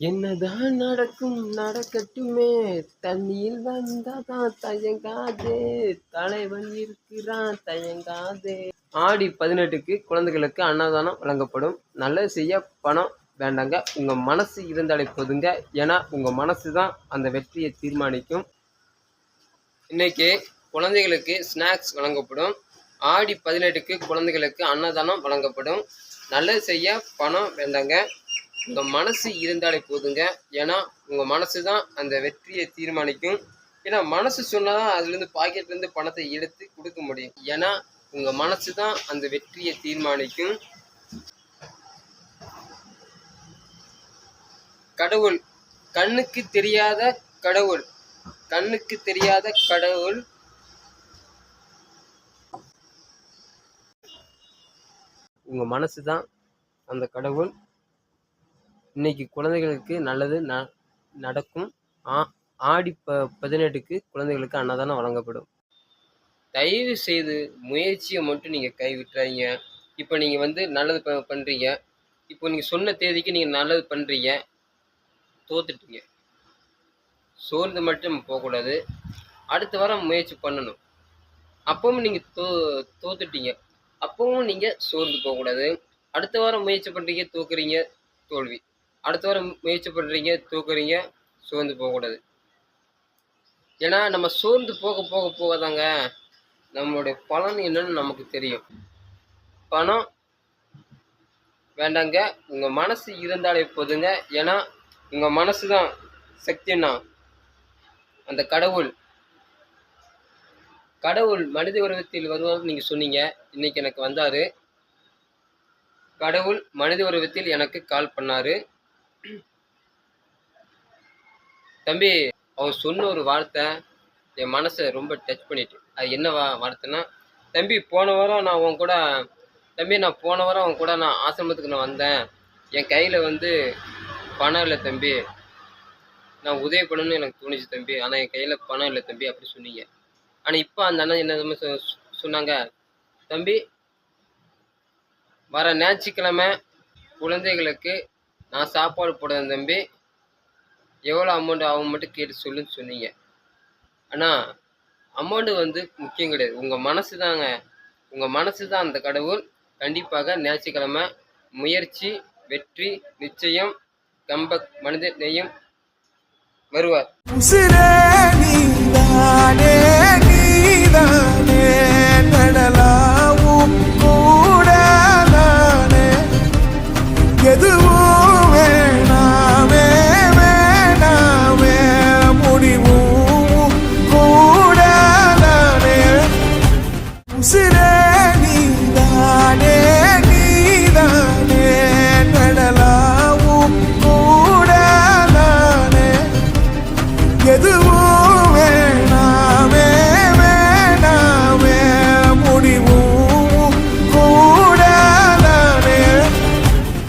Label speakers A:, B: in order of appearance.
A: என்னதான் நடக்கும் நடக்கட்டுமே. தண்ணியில் வந்தாதான் தயங்காதே. தலைவன் இருக்கிறான் தயங்காதே. ஆடி பதினெட்டுக்கு குழந்தைகளுக்கு அன்னதானம் வழங்கப்படும். நல்லது செய்ய பணம் வேண்டாங்க. உங்கள் மனசு இருந்தாலே போதுங்க. ஏன்னா உங்கள் மனசு தான் அந்த வெற்றியை தீர்மானிக்கும். இன்னைக்கு குழந்தைகளுக்கு ஸ்நாக்ஸ் வழங்கப்படும். ஆடி பதினெட்டுக்கு குழந்தைகளுக்கு அன்னதானம் வழங்கப்படும். நல்லது செய்ய பணம் வேண்டாங்க. உங்கள் மனசு இருந்தாலே போதுங்க. ஏன்னா உங்கள் மனசு தான் அந்த வெற்றியை தீர்மானிக்கும். ஏன்னா மனசு சொன்னால் தான் அதுலேருந்து பாக்கெட்லேருந்து பணத்தை எடுத்து கொடுக்க முடியும். ஏன்னா உங்கள் மனசு தான் அந்த வெற்றியை தீர்மானிக்கும். கடவுள் கண்ணுக்கு தெரியாத கடவுள். கண்ணுக்கு தெரியாத கடவுள். உங்க மனசு தான் அந்த கடவுள். இன்னைக்கு குழந்தைகளுக்கு நல்லது ந நடக்கும். ஆ ஆடி ப பதினெட்டுக்கு குழந்தைகளுக்கு அன்னதானம் வழங்கப்படும். தயவு செய்து முயற்சியை மட்டும் நீங்கள் கைவிட்டுறாதீங்க. இப்போ நீங்கள் வந்து நல்லது ப பண்ணுறீங்க இப்போ நீங்கள் சொன்ன தேதிக்கு நீங்கள் நல்லது பண்ணுறீங்க தோத்துட்டீங்க. சோர்ந்து மட்டும் போகக்கூடாது. அடுத்த வாரம் முயற்சி பண்ணணும். அப்பவும் நீங்கள் தோ தோத்துட்டீங்க. அப்பவும் நீங்கள் சோர்ந்து போகக்கூடாது. அடுத்த வாரம் முயற்சி பண்ணுறீங்க தோக்குறீங்க தோல்வி. அடுத்த முயற்சி பண்ணுறீங்க தூக்குறீங்க சோர்ந்து போகக்கூடாது. ஏன்னா நம்ம சோர்ந்து போக போக போக தாங்க நம்மளுடைய பலன் என்னன்னு நமக்கு தெரியும். பணம் வேண்டாங்க. உங்கள் மனசு இருந்தாலே போதுங்க. ஏன்னா உங்கள் மனசு தான் சக்தின்னா. அந்த கடவுள். கடவுள் மனித உருவத்தில் வருவார் நீங்கள் சொன்னீங்க. இன்னைக்கு எனக்கு வந்தார். கடவுள் மனித உருவத்தில் எனக்கு கால் பண்ணார். தம்பி அவர் சொன்ன ஒரு வார்த்தை என் மனசை ரொம்ப டச் பண்ணிட்டு. அது என்ன வா வார்த்தைன்னா தம்பி போன வாரம் நான் உன் கூட தம்பி நான் போன வாரம் உன் கூட நான் ஆசிரமத்துக்கு நான் வந்தேன். என் கையில் வந்து பணம் இல்லை தம்பி. நான் உதவி பண்ணணும்னு எனக்கு தோணுச்சு தம்பி. ஆனால் என் கையில் பணம் இல்லை தம்பி அப்படி சொன்னீங்க. ஆனால் இப்போ அந்த அண்ணன் என்ன சொ- சொன்னாங்க தம்பி வர ஞாயிற்றுக்கிழமை குழந்தைகளுக்கு நான் சாப்பாடு போடுறேன் தம்பி. எவ்வளோ அமௌண்ட் ஆகும் மட்டும் கேட்டு சொல்லுன்னு சொன்னீங்க. ஆனால் அமௌண்ட்டு வந்து முக்கியம் கிடையாது. உங்கள் மனசு தாங்க. உங்கள் மனசு தான் அந்த கடவுள். கண்டிப்பாக ஞாயிற்றுக்கிழமை முயற்சி வெற்றி நிச்சயம் கம்ப மனித நேயம் வருவார்.